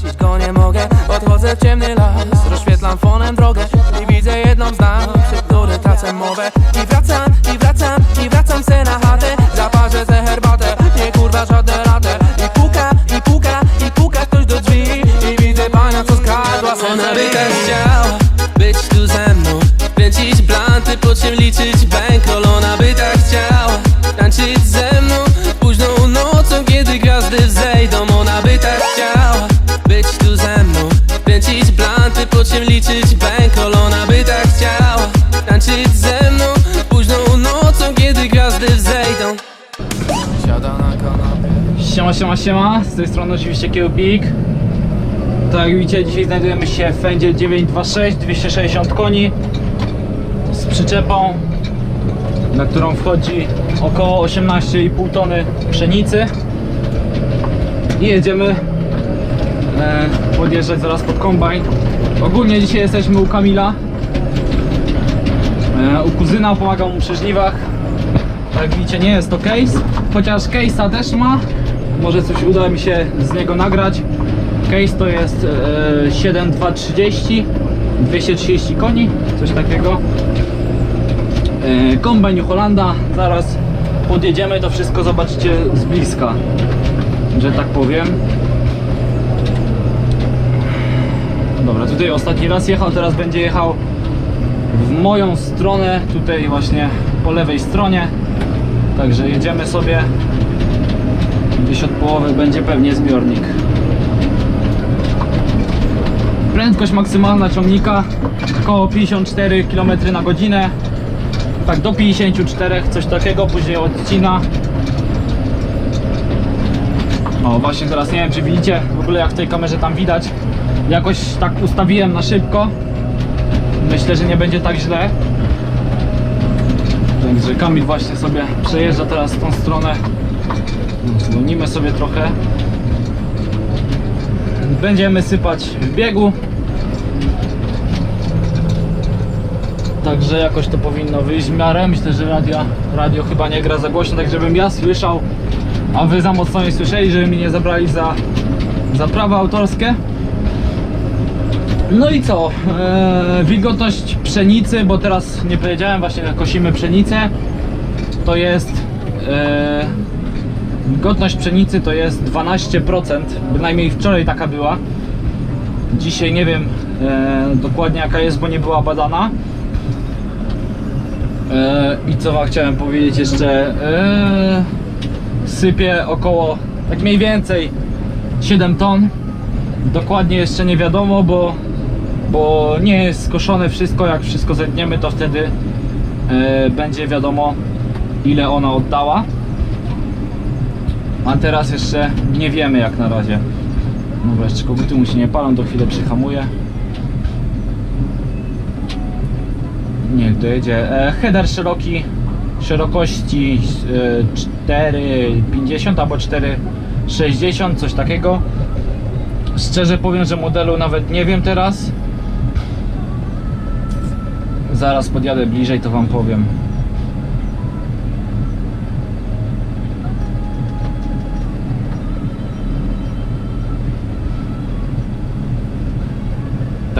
Zgasić go nie mogę, odchodzę w ciemny las. Rozświetlam fonem drogę i widzę jedną z nas Przy której tracę mowę. I wracam, i wracam, i wracam se na chatę. Zaparzę se herbatę, nie kurwa żadne latę I puka, i puka, i puka ktoś do drzwi. I widzę pana co skradła. Ona by Siema, siema, siema, z tej strony oczywiście Kiełpik Tak jak widzicie, dzisiaj znajdujemy się w Fendzie 926, 260 koni Z przyczepą, na którą wchodzi około 18,5 tony pszenicy. I jedziemy e, podjeżdżać zaraz pod kombajn. Ogólnie dzisiaj jesteśmy u Kamila. E, U kuzyna, pomagam mu przy żniwach. Tak widzicie nie jest to case, chociaż case'a też ma. Może coś uda mi się z niego nagrać. Case to jest e, 7230, 230 koni, coś takiego. E, kombajn New Hollanda, zaraz podjedziemy, to wszystko zobaczycie z bliska, że tak powiem. Dobra, tutaj ostatni raz jechał, teraz będzie jechał w moją stronę, tutaj właśnie po lewej stronie. Także jedziemy sobie. Połowy będzie pewnie zbiornik. Prędkość maksymalna ciągnika około 54 km na godzinę. Tak do 54, coś takiego, później odcina. O, właśnie teraz nie wiem czy widzicie w ogóle jak w tej kamerze tam widać. Jakoś tak ustawiłem na szybko. Myślę, że nie będzie tak źle. Także Kamil właśnie sobie przejeżdża teraz w tą stronę. Zwolnimy sobie trochę. Będziemy sypać w biegu. Także jakoś to powinno wyjść w miarę. Myślę, że radio, radio chyba nie gra za głośno, tak żebym ja słyszał, a wy za mocno nie słyszeli, żeby mi nie zabrali za, za prawa autorskie. No i co? Eee, wilgotność pszenicy, bo teraz nie powiedziałem, właśnie kosimy pszenicę, to jest eee, wilgotność pszenicy to jest 12%, bynajmniej wczoraj taka była. Dzisiaj nie wiem eee, dokładnie jaka jest, bo nie była badana. Eee, I co wam chciałem powiedzieć jeszcze? Eee, sypie około, tak mniej więcej 7 ton. Dokładnie jeszcze nie wiadomo, bo bo nie jest skoszone wszystko, jak wszystko zetniemy to wtedy e, będzie wiadomo ile ona oddała a teraz jeszcze nie wiemy jak na razie no jeszcze koguty mu się nie palą, to chwilę przyhamuję niech dojedzie e, header szeroki szerokości e, 4,50 albo 4,60 coś takiego Szczerze powiem, że modelu nawet nie wiem teraz. Zaraz podjadę bliżej, to wam powiem.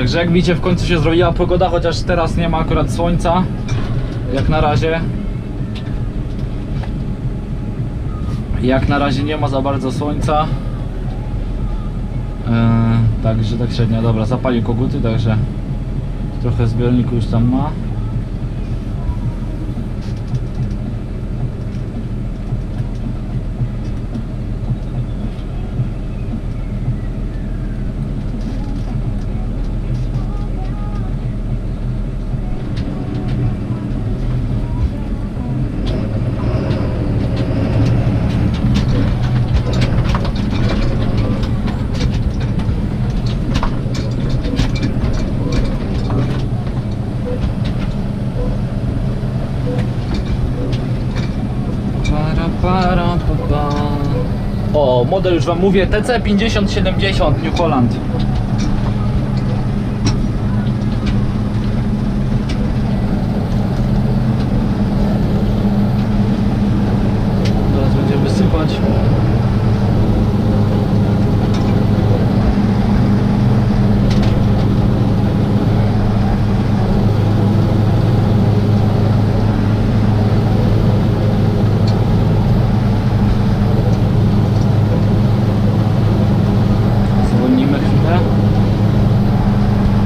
Także jak widzicie w końcu się zrobiła pogoda, chociaż teraz nie ma akurat słońca. Jak na razie. Jak na razie nie ma za bardzo słońca. Eee, także tak średnio, dobra, zapalił koguty, także trochę zbiorniku już tam ma. Model już wam mówię, TC 5070 New Holland. Teraz będziemy sypać.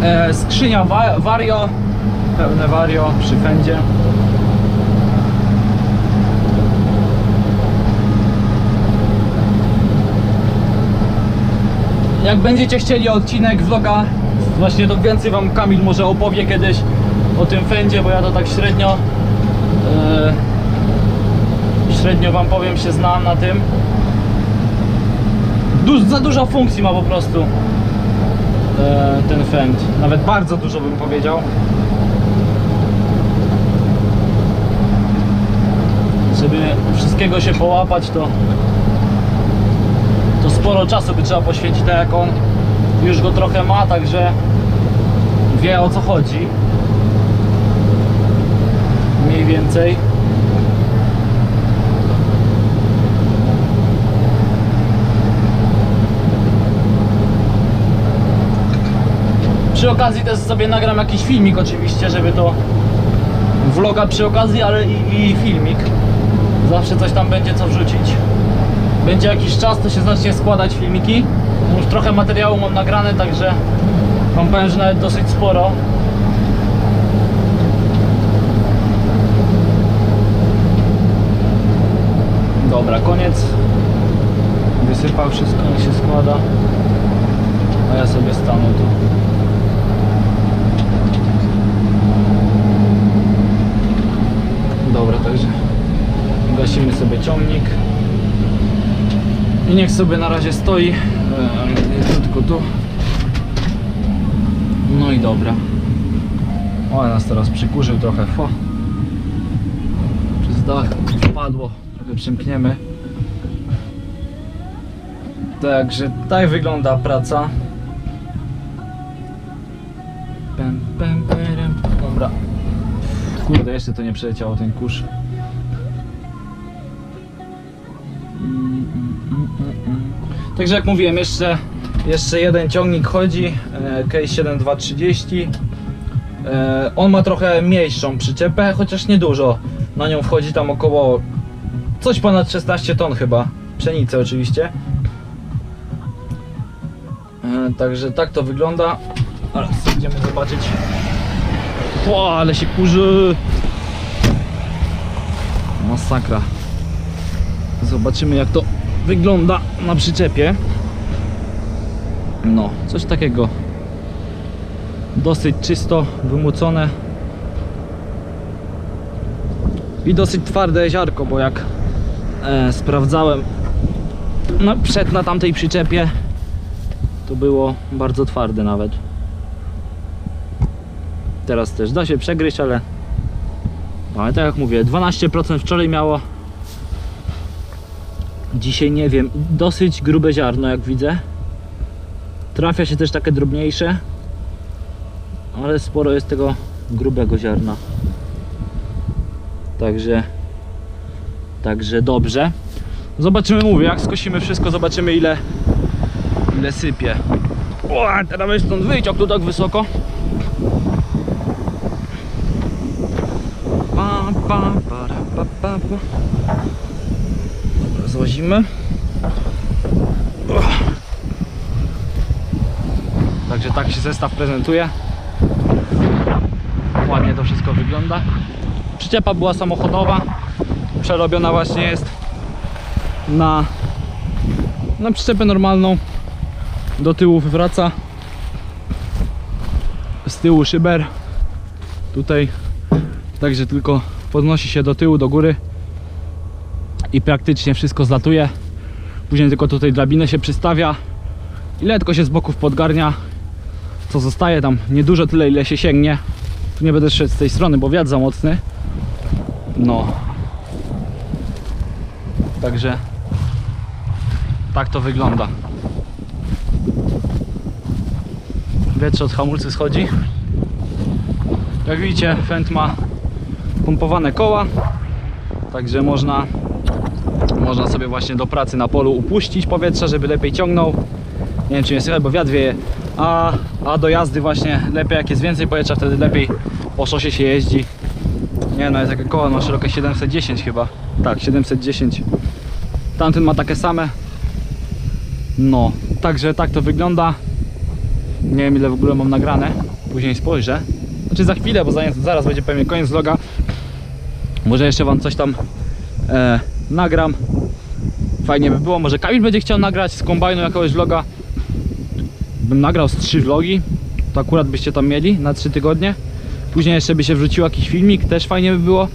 E, skrzynia wa Vario, pełne Vario przy fędzie. Jak będziecie chcieli odcinek vloga, właśnie to więcej wam Kamil może opowie kiedyś o tym fędzie, bo ja to tak średnio e, średnio wam powiem się znam na tym. Za dużo funkcji ma po prostu ten fend. Nawet bardzo dużo bym powiedział. Żeby wszystkiego się połapać, to to sporo czasu by trzeba poświęcić, tak jak on już go trochę ma, także wie o co chodzi. Mniej więcej. Przy okazji też sobie nagram jakiś filmik oczywiście, żeby to vloga przy okazji, ale i, i filmik. Zawsze coś tam będzie co wrzucić. Będzie jakiś czas, to się zacznie składać filmiki. Już trochę materiału mam nagrane, także wam powiem, że nawet dosyć sporo. Dobra, koniec. Wysypał wszystko, niech się składa. A ja sobie stanę tu. Dobra, także gasimy sobie ciągnik. I niech sobie na razie stoi. Eee, tylko tu. No i dobra. O, nas teraz przykurzył trochę. Fo. Przez dach wpadło. Trochę przymkniemy. Także tak wygląda praca. Dobra. Kurde, jeszcze to nie przeleciało ten kurz. Także jak mówiłem, jeszcze, jeszcze jeden ciągnik chodzi, e, Case 7230. E, On ma trochę mniejszą przyczepę, chociaż nie dużo. Na nią wchodzi tam około coś ponad 16 ton chyba. Pszenicy oczywiście. E, Także tak to wygląda. Teraz idziemy zobaczyć. O, ale się kurzy. Masakra. Zobaczymy jak to wygląda na przyczepie. No, coś takiego. Dosyć czysto, wymucone. I dosyć twarde ziarko, bo jak e, sprawdzałem no, przed na tamtej przyczepie, to było bardzo twarde nawet. Teraz też da się przegryźć, ale ale tak jak mówię, 12% wczoraj miało. Dzisiaj nie wiem, dosyć grube ziarno jak widzę. Trafia się też takie drobniejsze, ale sporo jest tego grubego ziarna. Także także dobrze. Zobaczymy, mówię, jak skosimy wszystko, zobaczymy ile ile sypie. O, teraz weź stąd wyjść, jak tu tak wysoko. Złazimy. Także tak się zestaw prezentuje. Ładnie to wszystko wygląda. Przyczepa była samochodowa. Przerobiona właśnie jest na, na przyczepę normalną. Do tyłu wywraca. Z tyłu szyber. Tutaj Także tylko podnosi się do tyłu, do góry i praktycznie wszystko zlatuje. Później tylko tutaj drabinę się przystawia i letko się z boków podgarnia. Co zostaje tam niedużo tyle ile się sięgnie. Tu nie będę szedł z tej strony, bo wiatr za mocny. No. Także tak to wygląda. Wietrze od hamulcy schodzi. Jak widzicie, Fendt ma pompowane koła, także można, można sobie właśnie do pracy na polu upuścić powietrze, żeby lepiej ciągnął. Nie wiem czy jest słychać, bo wiatr wieje, a, a do jazdy właśnie lepiej jak jest więcej powietrza, wtedy lepiej po szosie się jeździ. Nie no, jest takie koło, ma szerokie 710 chyba. Tak, 710. Tamten ma takie same. No, także tak to wygląda. Nie wiem ile w ogóle mam nagrane. później spojrzę. Znaczy za chwilę, bo za- zaraz będzie pewnie koniec vloga. Może jeszcze wam coś tam e, nagram. Fajnie by było, może Kamil będzie chciał nagrać z kombajnu jakiegoś vloga. Bym nagrał z trzy vlogi, to akurat byście tam mieli na trzy tygodnie. Później jeszcze by się wrzucił jakiś filmik, też fajnie by było.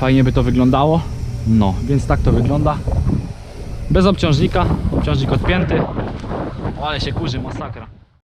Fajnie by to wyglądało. No, więc tak to wygląda. Bez obciążnika, obciążnik odpięty. Ale się kurzy, masakra.